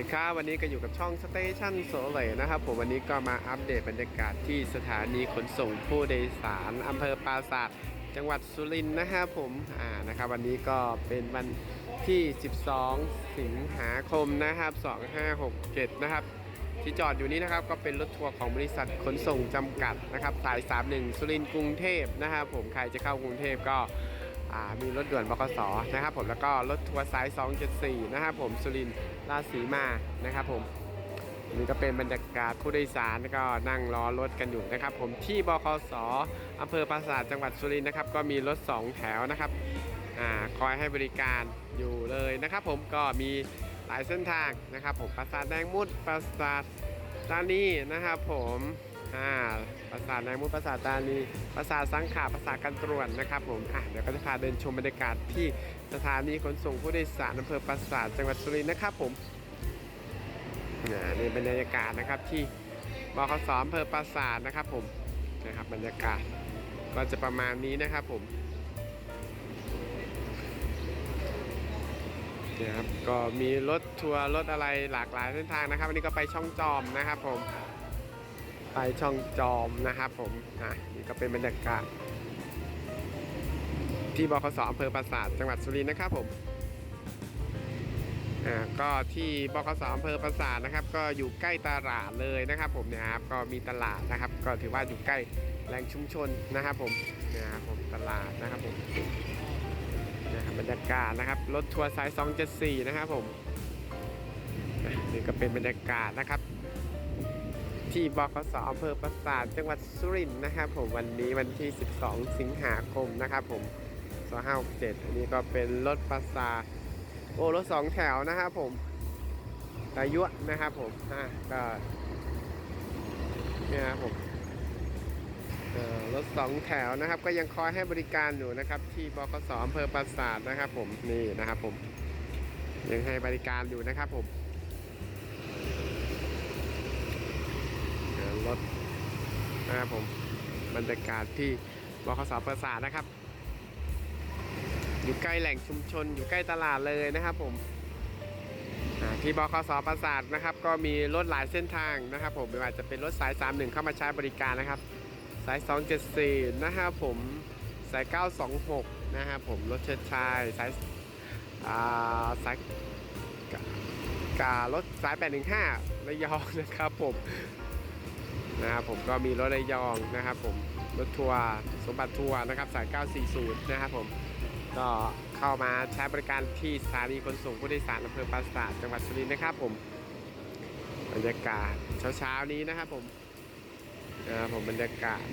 ดีครับวันนี้ก็อยู่กับช่องสเตชันโซเลยนะครับผมวันนี้ก็มาอัปเดตบรรยากาศที่สถานีขนส่งผู้โดยสารอำเภอปราศาสตร์จังหวัดสุรินทร์นะครับผมอ่านะครับวันนี้ก็เป็นวันที่ 12 สิงหาคมนะครับ 2567 นะครับ ที่จอดอยู่นี้นะครับก็เป็นรถทัวร์ของบริษัทขนส่งจำกัดนะครับสาย 31 สุรินทร์กรุงเทพนะครับผมใครจะเข้ากรุงเทพก็ มีรถด่วนบขสนะครับผมแล้วก็รถทัวร์สาย 274 นะครับผมสุรินทร์ราชสีมานะครับผมนี่ก็เป็นบรรยากาศผู้โดยสารก็นั่งรอรถกันอยู่นะครับ ผมที่บขสอำเภอปราสาทจังหวัดสุรินทร์นะครับ ก็มีรถ 2 แถวนะครับอคอยให้บริการอยู่เลยนะครับ ผมก็มีหลายเส้นทางนะครับ ผมปราสาทแดงมุดปราสาทตานีนะครับ ผม อ่าปราสาทนายมุกปราสาทตานีปราสาทสังขาปราสาทกันตรวนนะครับผมอะเดี๋ยวก็จะพาเดินชมบรรยากาศที่สถานีขนส่งผู้โดยสารอำเภอปราสาทจังหวัดสุรินทร์นะครับผมอ่านี่เป็นบรรยากาศนะครับที่บขสอำเภอปราสาทนะครับผมนะครับบรรยากาศก็จะประมาณนี้นะครับผมนี่ยครับก็มีรถทัวร์รถอะไรหลากหลายเส้นทางนะครับวันนี้ก็ไปช่องจอมนะครับผม ไปช่องจอมนะครับผมอะนี่ก็เป็นบรรยากาศที่บขสอำเภอปราสาทจังหวัดสุรินทร์นะครับผมอ่าก็ที่บขสอำเภอปราสาทนะครับ ก็อยู่ใกล้ตลาดเลยนะครับ ผมเนี่ยครับก็มีตลาดนะครับ ก็ถือว่าอยู่ใกล้แหล่งชุมชนนะครับ ผมนี่ยครับผมตลาดนะครับผมนะครับบรรยากาศนะครับรถทัวร์สาย 274 นะครับผมนี่ก็เป็นบรรยากาศนะครับ ที่บขสอำเภอปราสาทจังหวัดสุรินทร์นะครับผมวันนี้วันที่ 12 สิงหาคมนะครับผม2567อันนี้ก็เป็นรถปราสาทโอ้รถสองแถวนะครับผมตายุนะครับผมอะก็เนี่ยครับผมรถสองแถวนะครับ ก็ยังคอยให้บริการอยู่นะครับ ที่บขสอำเภอปราสาทนะครับ ผมนี่นะครับผมยังให้บริการอยู่นะครับผม เดี๋ยว รถนะครับผมบรรยากาศที่บขสประสาทนะครับ อยู่ใกล้แหล่งชุมชน อยู่ใกล้ตลาดเลยนะครับผมที่บขสประสาทนะครับ ก็มีรถหลายเส้นทางนะครับ ผมไม่ว่าจะเป็นรถสาย 31 เข้ามาใช้บริการนะครับ สาย 274 นะครับผมสาย 926 นะครับผมรถเชิดชายสายอ่าสายกการถสาย 815ระยองนะครับผม นะครับผมก็มีรถระยองนะครับผมรถทัวร์สมบัติทัวร์นะครับสาย 940 นะครับผมก็เข้ามาใช้บริการที่สถานีขนส่งผู้โดยสารอำเภอปราสาทจังหวัดสุรินทร์นะครับผมบรรยากาศเช้าๆนี้นะครับผมนะครับผมบรรยากาศ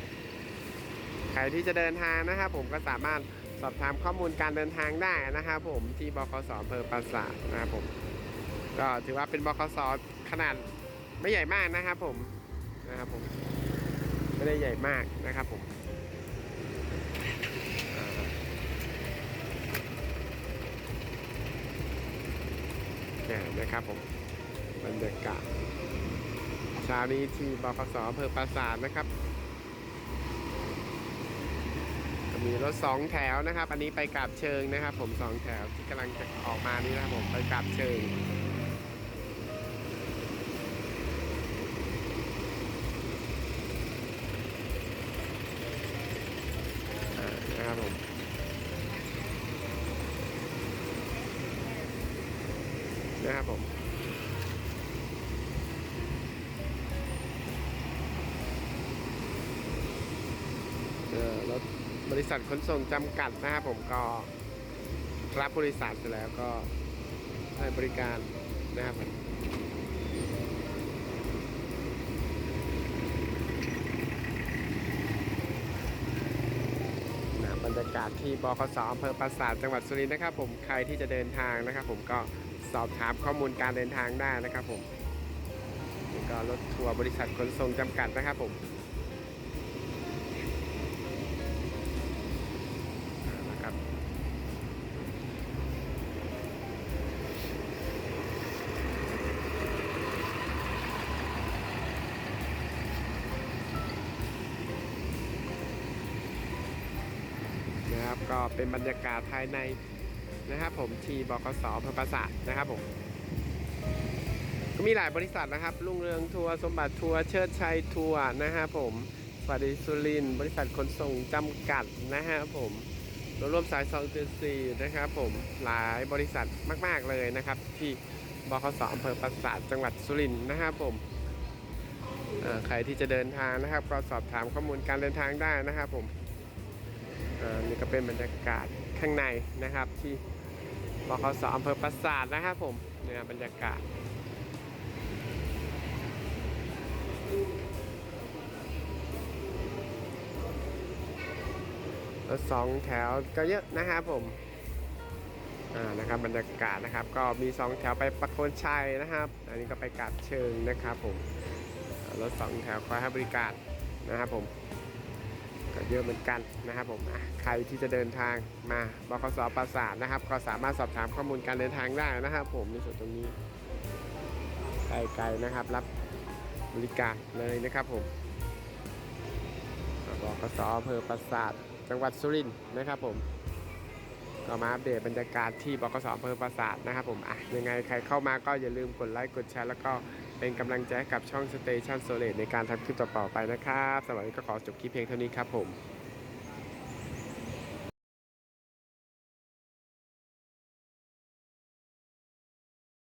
ใครที่จะเดินทางนะครับผมก็สามารถสอบถามข้อมูลการเดินทางได้นะครับผมที่บคสอำเภอปราสาทนะครับผมก็ถือว่าเป็นบคสขนาดไม่ใหญ่มากนะครับผม นะครับผมไม่ได้ใหญ่มากนะครับผมอ่าเนี่ยนะครับผมบรรยากาศเช้านี้ที่บขสอำเภอปราสาทนะครับก็มีรถสองแถวนะครับ อันนี้ไปกาบเชิงนะครับ ผมสองแถวที่กำลังจะออกมานี่นะครับผมไปกาบเชิง อ่านะ ครับผมนะครับผมเอ่อรถบริษัทขนส่งจำกัดนะครับผมก็รับบริษัทเสร็จแล้วก็ให้บริการนะครับผมนะบรรยากาศที่บขสอำเภอปราสาทจังหวัดสุรินทร์นะครับ ผมใครที่จะเดินทางนะครับ ผมก็สอบถามข้อมูลการเดินทางได้นะครับ ผมนี่ก็รถทัวร์บริษัทขนส่งจำกัดนะครับผม นะครับ ก็เป็นบรรยากาศภายในนะครับ ผมที่บกสอำเภอปราสาทนะครับผมก็มีหลายบริษัทนะครับรุ่งเรืองทัวร์สมบัติทัวร์เชิดชัยทัวร์นะฮะผมสวัสดีสุรินบริษัทขนส่งจำกัดนะฮะผมรวมรวมสาย2 4 4นะครับผมหลายบริษัทมาก ๆ เลยนะครับ ที่บขสอำเภอปราสาทจังหวัดสุรินทร์นะครับผมใครที่จะเดินทางนะครับ ก็สอบถามข้อมูลการเดินทางได้นะครับผม นี่ก็เป็นบรรยากาศข้างในนะครับ ที่บขสอำเภอปราสาทนะครับผมเนี่ยบรรยากาศรถสองแถวก็เยอะนะครับผมอ่านะครับบรรยากาศนะครับ ก็มีสองแถวไปประโคนชัยนะครับ อันนี้ก็ไปกาดเชิงนะครับผมรถสองแถวคอยให้บริการนะครับผม ก็เยอะเหมือนกันนะครับผมใครที่จะเดินทางมาบขสปราสาทนะครับ ก็สามารถสอบถามข้อมูลการเดินทางได้นะครับ ผมในส่วนตรงนี้ไกลๆนะครับ รับบริการเลยนะครับผมบกสอำเภอปราสาทจังหวัดสุรินทร์นะครับผมก็มาอัปเดตบรรยากาศที่บกสอำเภอปราสาทนะครับผมอะยังไงใครเข้ามาก็อย่าลืมกดไลค์กดแชร์แล้วก็ เป็นกำลังใจกับช่องสเตชันโซเลตในการทำคลิปต่อๆไปนะครับสำหรับวันนี้ก็ขอจบคลิปเพียงเท่านี้ครับผม